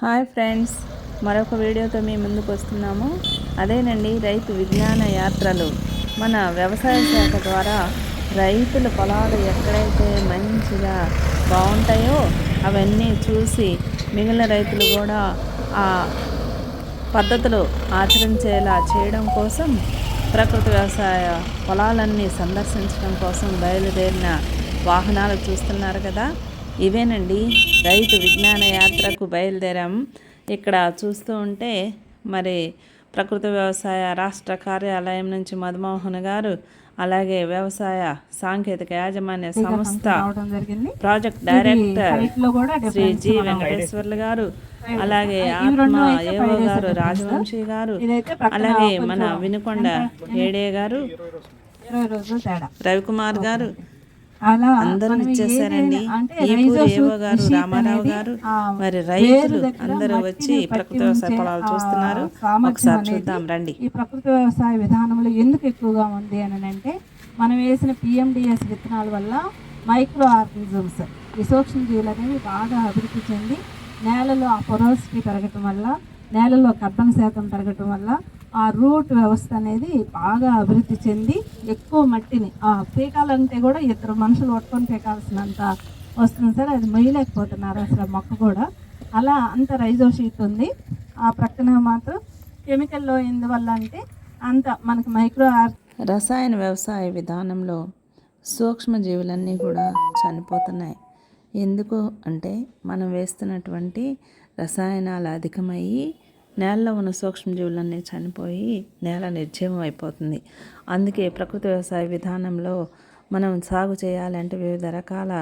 Hi friends మరొక వీడియోతో మీ ముందుకు వస్తున్నాము. అదేనండి రైతు విజ్ఞాన యాత్రలు. మన వ్యవసాయ శాఖ ద్వారా రైతుల పొలాలు ఎక్కడైతే మంచిగా బాగుంటాయో అవన్నీ చూసి మిగిలిన రైతులు కూడా ఆ పద్ధతులు ఆచరించేలా చేయడం కోసం ప్రకృతి వ్యవసాయ పొలాలన్నీ సందర్శించడం కోసం బయలుదేరిన వాహనాలు చూస్తున్నారు కదా. ఇవేనండి రైతు విజ్ఞాన యాత్రకు బయలుదేరాం. ఇక్కడ చూస్తూ ఉంటే మరి ప్రకృతి వ్యవసాయ రాష్ట్ర కార్యాలయం నుంచి మధుమోహన్ గారు అలాగే వ్యవసాయ సాంకేతిక యాజమాన్య సంస్థ project director Shri G Venkateswarlu గారు అలాగే ఆత్మ ఏవో గారు. రాజవంశీ గారు అలాగే మన వినుకొండ ఏడే గారు రవికుమార్ గారు అలా అందరూ ఇచ్చేసారండి. ఏవో గారు రామారావు గారు మరి రైతులు అందరూ వచ్చి ప్రకృతి వ్యవసాయ పొలాలు చూస్తున్నారు. ఒకసారి చూద్దాం రండి. ఈ ప్రకృతి వ్యవసాయ విధానంలో ఎందుకు ఎక్కువగా ఉంది అని అంటే మనం వేసిన పిఎండిఎస్ విత్తనాల వల్ల మైక్రో ఆర్గానిజమ్స్ ఈ సూక్ష్మ జీవులు అనేవి బాగా అభివృద్ధి చెంది నేలలో ఆ పొరోసిటీ పెరగటం వల్ల నేలలో కర్బన శాతం పెరగటం వల్ల ఆ రూట్ వ్యవస్థ అనేది బాగా అభివృద్ధి చెంది ఎక్కువ మట్టిని ఆ పీకాలంటే కూడా ఇద్దరు మనుషులు పట్టుకొని పీకాల్సినంత వస్తుంది సార్. అది మొయ్యలేకపోతున్నారు అసలు మొక్క కూడా. అలా అంత రైజో షీట్ ఉంది. ఆ ప్రక్కన మాత్రం కెమికల్లో ఎందువల్ల అంటే అంత మనకి మైక్రో ఆర్ రసాయన వ్యవసాయ విధానంలో సూక్ష్మజీవులన్నీ కూడా చనిపోతున్నాయి. ఎందుకు అంటే మనం వేస్తున్నటువంటి రసాయనాలు అధికమయ్యి నేలలో ఉన్న సూక్ష్మజీవులన్నీ చనిపోయి నేల నిర్జీవం అయిపోతుంది. అందుకే ప్రకృతి వ్యవసాయ విధానంలో మనం సాగు చేయాలంటే వివిధ రకాల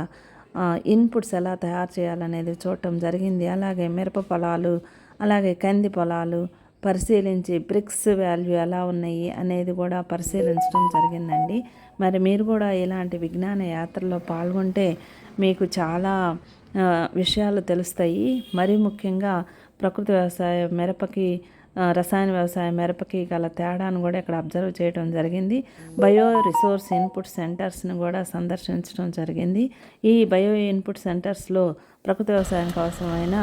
ఇన్పుట్స్ ఎలా తయారు చేయాలనేది చూడటం జరిగింది. అలాగే మిరప పొలాలు అలాగే కంది పొలాలు పరిశీలించి బ్రిక్స్ వాల్యూ ఎలా ఉన్నాయి అనేది కూడా పరిశీలించడం జరిగిందండి. మరి మీరు కూడా ఇలాంటి విజ్ఞాన యాత్రలో పాల్గొంటే మీకు చాలా విషయాలు తెలుస్తాయి. మరీ ముఖ్యంగా ప్రకృతి వ్యవసాయ మిరపకి రసాయన వ్యవసాయ మిరపకి గల తేడాను కూడా ఇక్కడ అబ్జర్వ్ చేయడం జరిగింది. బయో రిసోర్స్ ఇన్పుట్ సెంటర్స్ని కూడా సందర్శించడం జరిగింది. ఈ బయో ఇన్పుట్ సెంటర్స్లో ప్రకృతి వ్యవసాయానికి అవసరమైన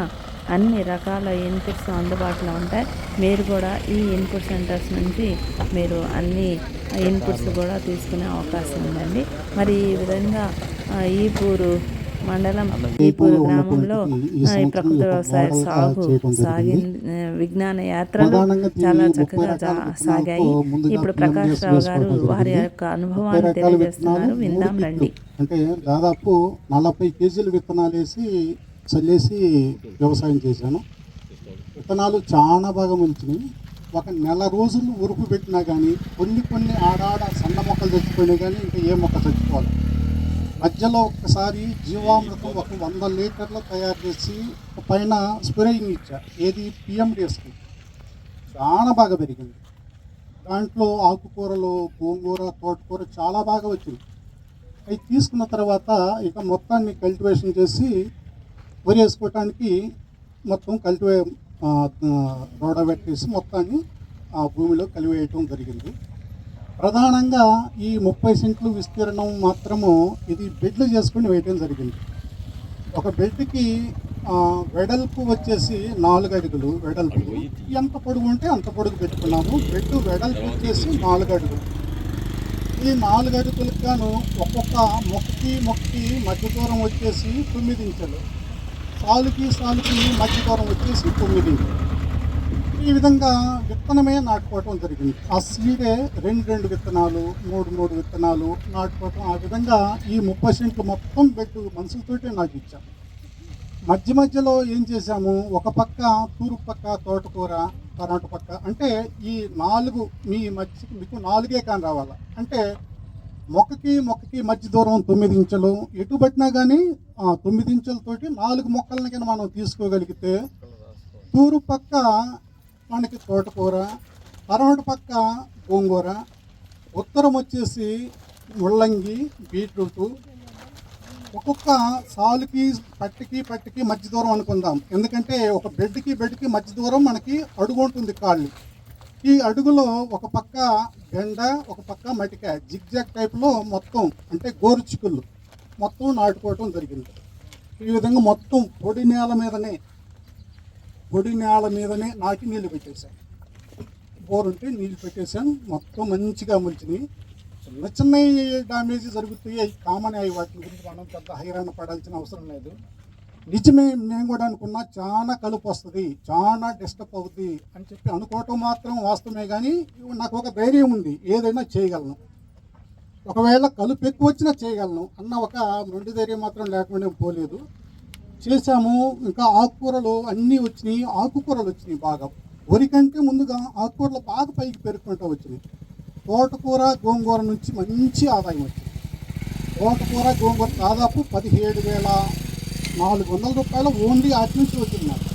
అన్ని రకాల ఇన్పుట్స్ అందుబాటులో ఉంటాయి. మీరు కూడా ఈ ఇన్పుట్ సెంటర్స్ నుంచి మీరు అన్ని ఇన్పుట్స్ కూడా తీసుకునే అవకాశం ఉందండి. మరి ఈ విధంగా ఈ పూరు మండలం ఈపూరు గ్రామంలో ప్రకృతి వ్యవసాయ సాగు సాగి విజ్ఞాన యాత్రలు చాలా చక్కగా సాగాయి. ఇప్పుడు ప్రకాష్ రావు గారు వారి. యొక్క అనుభవాన్ని తెలియజేస్తున్నారు. విందాం రండి. అంటే దాదాపు నలభై కేజీల విత్తనాలు వేసి చల్లేసి వ్యవసాయం చేశాను. విత్తనాలు చాలా బాగా మొలిచినాయి ఒక నెల రోజులు ఉరుపు పెట్టినా కానీ కొన్ని కొన్ని ఆడాడ సన్న మొక్కలు చచ్చిపోయినాయి కానీ ఇంకా ఏ మొక్క చచ్చిపోవాలి? మధ్యలో ఒక్కసారి జీవామృతం ఒక వంద లీటర్లు తయారు చేసి పైన స్ప్రేయింగ్ ఇచ్చా. ఏది? పిఎండిఎస్కి చాలా బాగా పెరిగింది. దాంట్లో ఆకుకూరలు గోంగూర తోటకూర చాలా బాగా వచ్చింది. అవి తీసుకున్న తర్వాత ఇక మొత్తాన్ని కల్టివేషన్ చేసి వరి వేసుకోవటానికి మొత్తం కల్టివే రోడబెట్టేసి మొత్తాన్ని ఆ భూమిలో కలివేయటం జరిగింది. ప్రధానంగా ఈ ముప్పై సెంట్లు విస్తీర్ణం మాత్రము ఇది బెడ్లు చేసుకుని వేయటం జరిగింది. ఒక బెడ్కి వెడల్పు వచ్చేసి నాలుగు అడుగులు వెడల్పు. ఎంత పొడుగు ఉంటే అంత పొడుగు పెట్టుకున్నాము. బెడ్ వెడల్పు వచ్చేసి నాలుగు అడుగులు. ఈ నాలుగు అడుగులకు గాను ఒక్కొక్క మొక్కకి మొక్కకి మధ్య దూరం వచ్చేసి తొమ్మిది ఇంచులు. సాలుకి సాలుకి మధ్య దూరం వచ్చేసి తొమ్మిది ఇంచులు. ఈ విధంగా విత్తనమే నాటుకోవటం జరిగింది. ఆ సీడే రెండు రెండు విత్తనాలు మూడు మూడు విత్తనాలు నాటుకోవటం. ఆ విధంగా ఈ ముప్పై సెంట్లు మొత్తం బెడ్ మనుషులతోటే నాకు ఇచ్చాం మధ్య మధ్యలో ఏం చేశాము? ఒక పక్క తూర్పు పక్క తోటకూర కరెంటు పక్క. అంటే ఈ నాలుగు మీ మధ్య మీకు నాలుగే కాని రావాలి? అంటే మొక్కకి మొక్కకి మధ్య దూరం తొమ్మిది ఇంచులు. ఎటు పట్టినా కానీ తొమ్మిది ఇంచులతోటి నాలుగు మొక్కలను కానీ మనం తీసుకోగలిగితే తూర్పు పక్క మనకి తోటకూర పరమటి పక్క గోంగూర ఉత్తరం వచ్చేసి ముల్లంగి బీట్రూటు. ఒక్కొక్క సాలుకి పట్టికి పట్టికి మధ్య దూరం అనుకుందాం. ఎందుకంటే ఒక బెడ్కి బెడ్కి మధ్య దూరం మనకి అడుగు ఉంటుంది కాళ్ళు. ఈ అడుగులో ఒక పక్క బెండ ఒక పక్క మటిక జిగ్జాగ్ టైప్లో మొత్తం అంటే గోరు మొత్తం నాటుకోవటం జరిగింది. ఈ విధంగా మొత్తం పొడి నేల మీదనే పొడి నేల మీదనే నాకి నీళ్ళు పెట్టేశాను. బోర్ ఉంటే నీళ్ళు పెట్టేశాను. మొత్తం మంచిగా మొలిచినాయి. చిన్న చిన్న డ్యామేజ్ జరుగుతాయి. అవి కామన్ అవి వాటి గురించి మనం పెద్ద హైరాణ పడాల్సిన అవసరం లేదు. నిజమే మేము కూడా అనుకున్నా చాలా కలుపు వస్తుంది చాలా డిస్టర్బ్ అవుతుంది అని చెప్పి అనుకోవటం మాత్రం వాస్తవమే కానీ నాకు ఒక ధైర్యం ఉంది. ఏదైనా చేయగలను. ఒకవేళ కలుపు ఎక్కువ వచ్చినా చేయగలను అన్న ఒక రెండు ధైర్యం మాత్రం లేకుండా పోలేదు. చేశాము. ఇంకా ఆకుకూరలు అన్నీ వచ్చినాయి. ఆకుకూరలు వచ్చినాయి బాగా. వరి కంటే ముందుగా ఆకుకూరలు బాగా పైకి పెరుగుకుంటూ వచ్చినాయి. తోటకూర గోంగూర నుంచి మంచి ఆదాయం వచ్చింది. తోటకూర గోంగూర దాదాపు పదిహేడు వేల నాలుగు వందల రూపాయలు ఓన్లీ అటు నుంచి వచ్చింది నాకు.